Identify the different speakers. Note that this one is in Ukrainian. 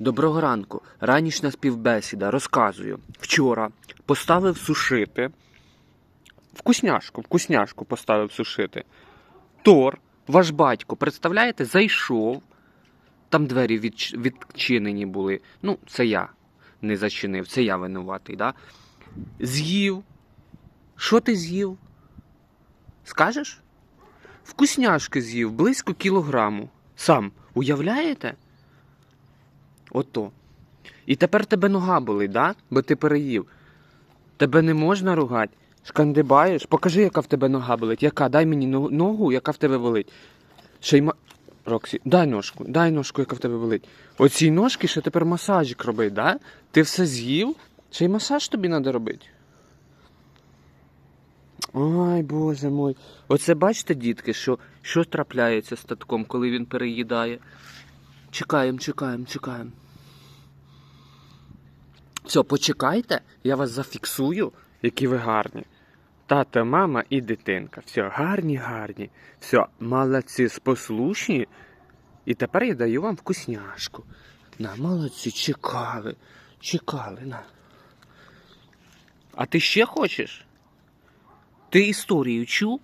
Speaker 1: Доброго ранку. Ранішня співбесіда. Розказую. Вчора поставив сушити. Вкусняшку, вкусняшку поставив сушити. Тор, ваш батько, представляєте, зайшов. Там двері відч... відчинені були. Ну, це я не зачинив, це я винуватий, да? З'їв. Що ти з'їв? Скажеш? Вкусняшки з'їв, близько кілограму. Сам, уявляєте? Ото. І тепер тебе нога болить, да? Бо ти переїв. Тебе не можна ругати. Шкандибаєш? Покажи, яка в тебе нога болить. Яка? Дай мені ногу, яка в тебе болить. Шейма. Роксі, дай ножку, дай ножку, яка в тебе болить. Оці ножки ще тепер масажик робить, да? Ти все з'їв? Ще й масаж тобі треба робити. Ой, боже мой. Оце бачите, дітки, що, що трапляється з татком, коли він переїдає. Чекаємо, чекаємо, чекаємо. Все, почекайте, я вас зафіксую, які ви гарні. Тато, мама і дитинка. Все, гарні, гарні. Все, молодці, послушні. І тепер я даю вам вкусняшку. На, молодці, чекали. Чекали, на. А ти ще хочеш? Ти історію чув?